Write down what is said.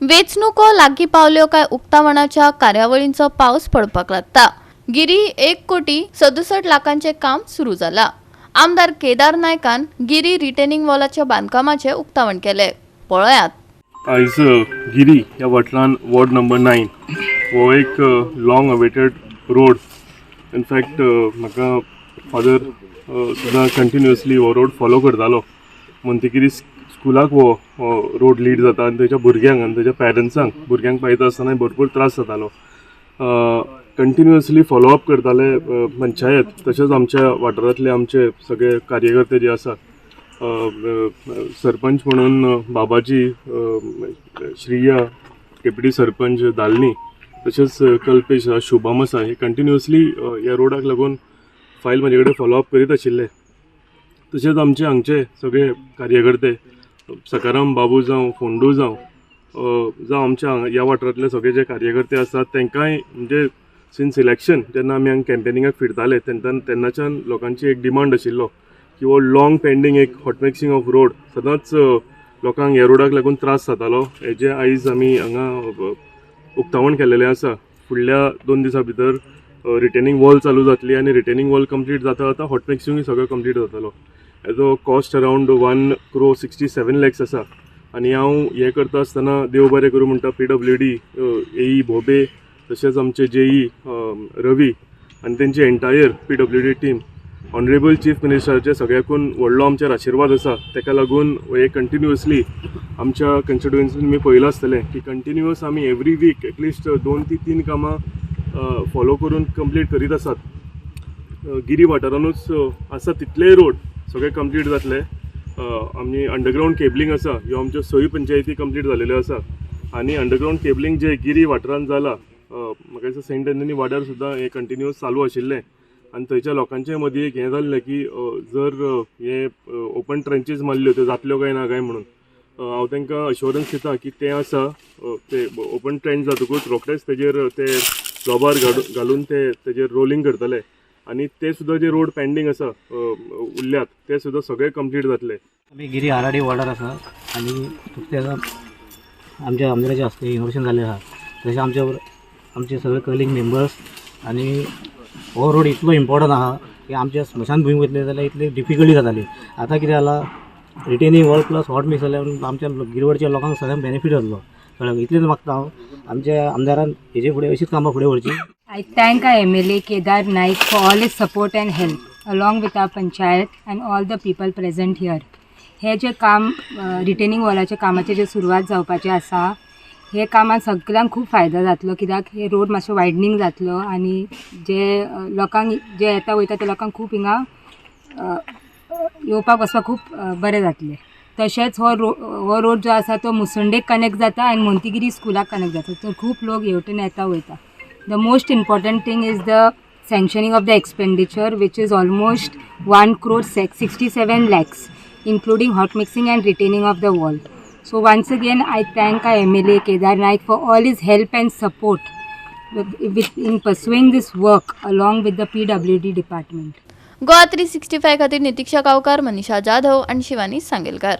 वेचणुको लागी पावल्यो काय उक्तावणाच्या कार्यावळींचो पावस पडपाक लागता. गिरी एक कोटी सदुसट लाखांचे काम सुरू झाला. आमदार केदार नायकान गिरी रिटेनिंग वॉलाच्या बांधकामाचे उक्तावण केले. पळयात. आयज गिरी ह्या वाठारान वॉर्ड नंबर नायन हो एक long awaited road in fact म्हाका फादर सुद्दां कंटिन्युअसली हो रोड फॉलो करतालो. म्हणटकीर स्कुलाक वो रोड लीड जाता आनी थंयच्या भुरग्यांक आनी थंयच्या पॅरंट्सांक भुरग्यांक पायता आसतना भरपूर त्रास जातालो. कंटिन्युअसली फॉलोअप करताले पंचायत तशेंच आमच्या वाठारांतले आमचे सगळे कार्यकर्ते जे आसात सरपंच म्हणून बाबाजी श्रिया डेप्युटी सरपंच दालनी तशेंच कल्पेश आसा शुभम आसा हे कंटिन्युअसली ह्या रोडाक लागून फायल म्हजे कडेन फॉलोअप करीत आशिल्ले. तशेंच आमचे हांगचे सगळे कार्यकर्ते सकाराम बाबू जावं फोंडू जावं जावं आमच्या हांगा- ह्या वाठारांतले सगळे जे कार्यकर्ते आसात तांकांय म्हणजे सिन्स इलेक्शन जेन्ना आमी हांगा कॅम्पेनिंगाक फिरताले तेन्ना तेन्नाच्यान लोकांची एक डिमांड आशिल्लो की हो लाँग पेंडींग एक हॉट मिक्सिंग ऑफ रोड सदांच लोकांक ह्या रोडाक लागून त्रास जातालो. हेजे आयज आमी हांगा उक्तावण केलेलें आसा फुडल्या दोन दिसां भितर रिटेनिंग वॉल चालू जातली आनी रिटेनिंग वॉल कंप्लीट जाता जाता हॉट मिक्सिंगूय सगळो कंप्लीट जातलो. हेजो cost around one crore sixty seven lakhs आसा आनी हांव हें करता आसतना देव बरें करूं म्हणटा पी डब्ल्यू डी ए भोबे तशेंच आमचे जे ई रवी आनी तेंची entire P W D team honourable chief मिनिस्टराचे सगळ्याकून व्हडलो आमचेर आशिर्वाद आसा ताका लागून हे कंटिन्युअसली आमच्या कन्स्टिट्युएन्सीन मी पळयलां आसतलें की कंटिन्युअस आमी एवरी वीक एटलिस्ट दोन ती तीन कामां फॉलो करून कंप्लीट करीत आसात. गिरी वाठारानूच आसा तितलेय रोड सगळे कंप्लीट जातले. आमी अंडरग्रावंड केबलिंग आसा ह्यो आमच्यो सय पंचायती कंप्लीट जालेल्यो आसा आनी अंडरग्रावंड केबलिंग जे गिरी वाठारांत जालां म्हाका दिसता सेंट एंथनी वाड्यार सुद्दां हे कंटिन्युअस चालू आशिल्लें. आनी थंयच्या लोकांचे मदीं एक हें जाल्लें की जर हे ओपन ट्रेंचीस मारल्यो त्यो जातल्यो काय ना काय म्हणून. हांव तांकां अश्युरन्स दिता की तें आसा ते ओपन ट्रेंड जातकूच रोखडेच तेजेर ते लोबार घालून घालून ते तेजेर रोलिंग करतले. आनी ते सुद्दां जे रोड पेंडींग आसा उरल्यात ते सुद्दां सगळे कंप्लीट जातले आम्ही गिरी आराडी वॉर्डार आसा आणि नुकतें आमच्या आमदाराचे हस्ते इनोव्हेशन जाल्लें आहा तशें आमच्या आमचे सगळे कलिंग मेंबर्स आणि हो रोड इतलो इम्पॉर्टंट आहा की आमच्या स्मशान भूमी वयतले जाल्यार इतली डिफिकल्टी जाताली आतां कितें जाला retaining wall plus hot mix जाल्यार आमच्या गिरवडच्या लोकांक सगळ्यांक बेनिफीट जातलो कळ्ळें इतलेंच मागता हांव हो. आमच्या आमदारान हेजे फुडें अशीच कामां फुडें व्हरची I M L A Kedar Naik for all is support and help along with our panchayat and all the people present here हे जे काम रिटेनिंग वॉलाच्या कामाचे जे सुरवात जावपाचें आसा हे कामात सगळ्यांक खूब फायदो जातलो. कित्याक? हे रोड मातशें वायडनींग जातलो आनी जे लोकांक जे येता वयता त्या लोकांक खूब हिंगा येवपाक वचपाक खूब बरें जातलें. तसेच हो रो हो रोड जो असा तो मुसुंडेक कनेक्ट जाता आणि मोंतीगिरी स्कूला कनेक्ट जाता. तर खूप लोक येऊन येता वयता. The most important thing is the sanctioning of the expenditure which is almost one crore six sixty seven lakhs including hot mixing and retaining of the wall so once again I thank I M L A Kedar Naik for all is help and support with in pursuing this work along with the P W D department Goa three sixty five खातीर नितीक्षा गांवकार मनीषा जाधव आनी शिवानी सांगेलकार.